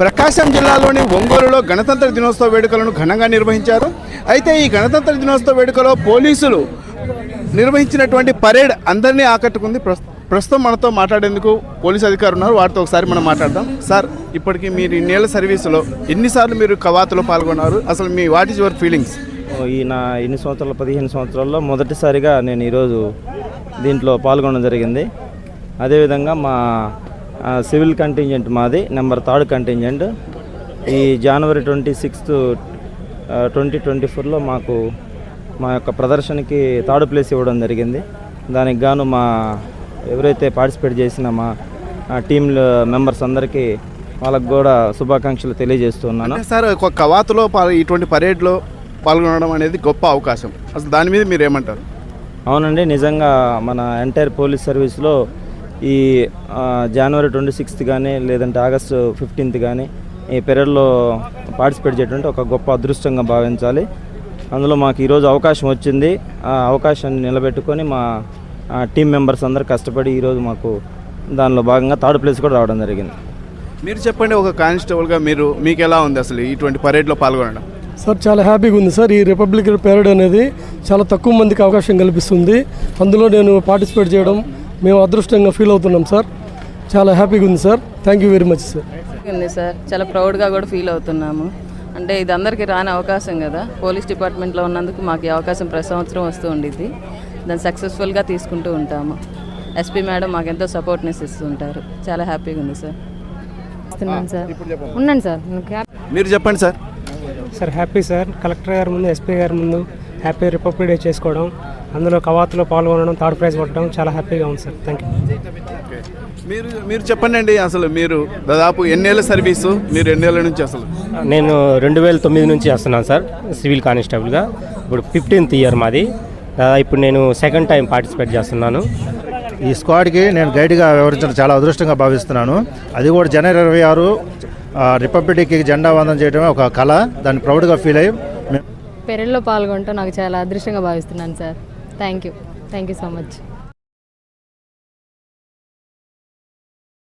ప్రకాశం జిల్లాలోని ఒంగోలులో గణతంత్ర దినోత్సవ వేడుకలను ఘనంగా నిర్వహించారు. అయితే ఈ గణతంత్ర దినోత్సవ వేడుకలో పోలీసులు నిర్వహించినటువంటి పరేడ్ అందరినీ ఆకట్టుకుంది. ప్రస్తుతం మనతో మాట్లాడేందుకు పోలీస్ అధికారులు ఉన్నారు. వారితో ఒకసారి మనం మాట్లాడదాం. సార్ ఇప్పటికీ మీరు ఇన్నేళ్ళ సర్వీసులో ఎన్నిసార్లు మీరు కవాతులో పాల్గొన్నారు? అసలు మీ వాట్ ఈజ్ యువర్ ఫీలింగ్స్? ఈ నా ఎన్ని సంవత్సరాలు పదిహేను సంవత్సరాల్లో మొదటిసారిగా నేను ఈరోజు దీంట్లో పాల్గొనడం జరిగింది. అదేవిధంగా మా సివిల్ కంటింజెంట్ మాది నెంబర్ థర్డ్ కంటింజెంట్. ఈ జనవరి ట్వంటీ సిక్స్త్ ట్వంటీ ట్వంటీ ఫోర్లో మాకు మా యొక్క ప్రదర్శనకి థర్డ్ ప్లేస్ ఇవ్వడం జరిగింది. దానికి గాను మా ఎవరైతే పార్టిసిపేట్ చేసిన మా టీమ్ మెంబర్స్ అందరికీ వాళ్ళకు కూడా శుభాకాంక్షలు తెలియజేస్తున్నాను. సార్ ఒక కవాతులో ఇటువంటి పరేడ్లో పాల్గొనడం అనేది గొప్ప అవకాశం. అసలు దాని మీద మీరు ఏమంటారు? అవునండి నిజంగా మన ఎంటైర్ పోలీస్ సర్వీస్లో ఈ జనవరి ట్వంటీ సిక్స్త్ కానీ లేదంటే ఆగస్టు ఫిఫ్టీన్త్ కానీ ఈ పెరడ్లో పార్టిసిపేట్ చేయడం ఒక గొప్ప అదృష్టంగా భావించాలి. అందులో మాకు ఈరోజు అవకాశం వచ్చింది. ఆ అవకాశాన్ని నిలబెట్టుకొని మా టీం మెంబర్స్ అందరూ కష్టపడి ఈరోజు మాకు దానిలో భాగంగా థర్డ్ ప్లేస్ కూడా రావడం జరిగింది. మీరు చెప్పండి ఒక కానిస్టేబుల్గా మీరు మీకు ఎలా ఉంది అసలు ఇటువంటి పరేడ్లో పాల్గొనడం? సార్ చాలా హ్యాపీగా ఉంది సార్. ఈ రిపబ్లిక్ పెరడ్ అనేది చాలా తక్కువ మందికి అవకాశం కల్పిస్తుంది. అందులో నేను పార్టిసిపేట్ చేయడం మేము అదృష్టంగా ఫీల్ అవుతున్నాం సార్. చాలా హ్యాపీగా ఉంది sir. Thank you very much sir ఉంది సార్. చాలా ప్రౌడ్గా కూడా ఫీల్ అవుతున్నాము. అంటే ఇది అందరికీ రాని అవకాశం కదా. పోలీస్ డిపార్ట్మెంట్లో ఉన్నందుకు మాకు ఈ అవకాశం ప్రతి సంవత్సరం వస్తూ ఉండిద్ది. దాన్ని సక్సెస్ఫుల్గా తీసుకుంటూ ఉంటాము. ఎస్పీ మేడం మాకు ఎంతో సపోర్ట్నెస్ ఇస్తుంటారు. చాలా హ్యాపీగా ఉంది సార్. సార్. ఉన్నాను సార్. మీరు చెప్పండి sir. Sir happy sir. Collector గారి ముందు ఎస్పీ గారి ముందు హ్యాపీ రిపబ్లిక్ డే చేసుకోవడం అందులో కవాతులో పాల్గొనడం థర్డ్ ప్రైజ్ కొట్టడం చాలా హ్యాపీగా ఉంది సార్. థ్యాంక్ యూ మీరు మీరు చెప్పండి అండి అసలు మీరు దాదాపు ఎన్నేళ్ళ సర్వీసు? మీరు ఎన్నేళ్ళ నుంచి అసలు? నేను రెండు వేల తొమ్మిది నుంచి వస్తున్నాను సార్ సివిల్ కానిస్టేబుల్గా. ఇప్పుడు ఫిఫ్టీన్త్ ఇయర్ మాది. దాదాపు ఇప్పుడు నేను సెకండ్ టైం పార్టిసిపేట్ చేస్తున్నాను. ఈ స్క్వాడ్కి నేను గైడ్గా వ్యవహరించడం చాలా అదృష్టంగా భావిస్తున్నాను. అది కూడా జనవరి ఇరవై ఆరు ఆ, రిపబ్లిక్కి జెండా వందనం చేయడమే ఒక కళ. దాన్ని ప్రౌడ్గా ఫీల్ అయ్యి పెరల్లో పాల్గొంటూ నాకు చాలా అదృష్టంగా భావిస్తున్నాను sir. Thank you thank you so much